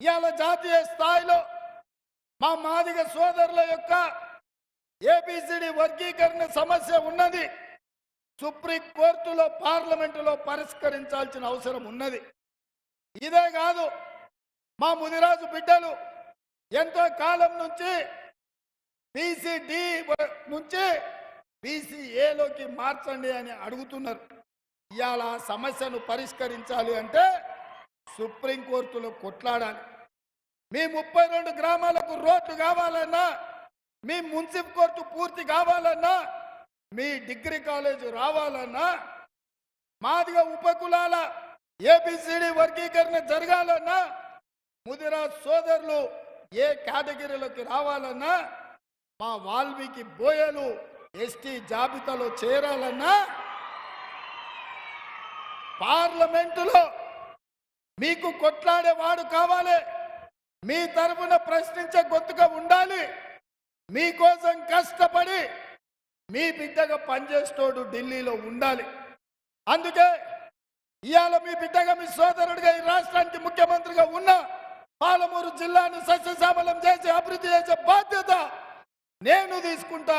ఇవాళ జాతీయ స్థాయిలో మా మాదిగ సోదరుల యొక్క ఏబిసిడి వర్గీకరణ సమస్య ఉన్నది. సుప్రీం కోర్టులో పార్లమెంటులో పరిష్కరించాల్సిన అవసరం ఉన్నది. ఇదే కాదు మా ముదిరాజు బిడ్డలు ఎంతో కాలం నుంచి బీసీడి నుంచి బీసీఏలోకి మార్చండి అని అడుగుతున్నారు. ఇవాళ ఆ సమస్యను పరిష్కరించాలి అంటే సుప్రీంకోర్టులో కొట్లాడాలి. మీ ముప్పై రెండు గ్రామాలకు రోడ్లు కావాలన్నా మీ మున్సిపల్ కోర్టు పూర్తి కావాలన్నా మీ డిగ్రీ కాలేజ్ రావాలన్నా మాదిగా ఉపకులాల ఏబిసిడి వర్గీకరణ జరగాలన్నా ముదిరా సోదరులు ఏ కేటగిరీలోకి రావాలన్నా మా వాల్మీకి బోయలు ఎస్టీ జాబితాలో చేరాలన్నా పార్లమెంటులో మీకు కొట్లాడేవాడు కావాలి. మీ తరపున ప్రశ్నించే గొంతుక ఉండాలి. మీకోసం కష్టపడి మీ బిడ్డగా పనిచేస్తోడు ఢిల్లీలో ఉండాలి. అందుకే ఇవాళ మీ బిడ్డగా మీ సోదరుడిగా ఈ రాష్ట్రానికి ముఖ్యమంత్రిగా ఉన్న పాలమూరు జిల్లాను సస్యశ్యామలం చేసి అభివృద్ధి చేసే బాధ్యత నేను తీసుకుంటా.